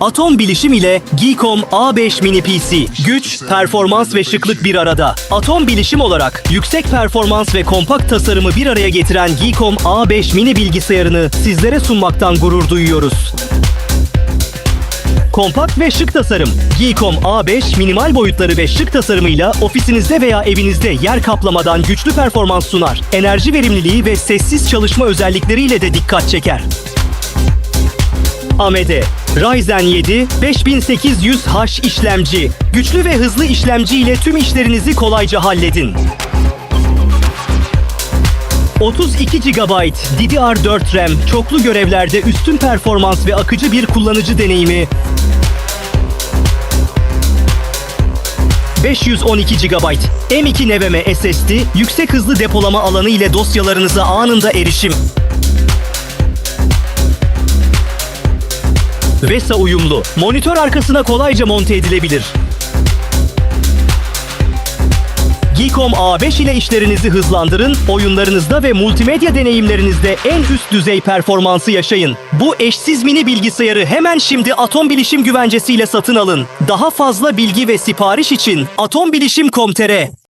Atom bilişim ile Geekom A5 mini PC. Güç, performans ve şıklık bir arada. Atom bilişim olarak yüksek performans ve kompakt tasarımı bir araya getiren Geekom A5 mini bilgisayarını sizlere sunmaktan gurur duyuyoruz. Kompakt ve şık tasarım. Geekom A5 minimal boyutları ve şık tasarımıyla ofisinizde veya evinizde yer kaplamadan güçlü performans sunar. Enerji verimliliği ve sessiz çalışma özellikleriyle de dikkat çeker. AMD Ryzen 7 5800H işlemci. Güçlü ve hızlı işlemci ile tüm işlerinizi kolayca halledin. 32 GB DDR4 RAM çoklu görevlerde üstün performans ve akıcı bir kullanıcı deneyimi 512 GB M2 NVMe SSD yüksek hızlı depolama alanı ile dosyalarınıza anında erişim VESA uyumlu. Monitör arkasına kolayca monte edilebilir. Geekom A5 ile işlerinizi hızlandırın, oyunlarınızda ve multimedya deneyimlerinizde en üst düzey performansı yaşayın. Bu eşsiz mini bilgisayarı hemen şimdi Atom Bilişim güvencesiyle satın alın. Daha fazla bilgi ve sipariş için atombilişim.com.tr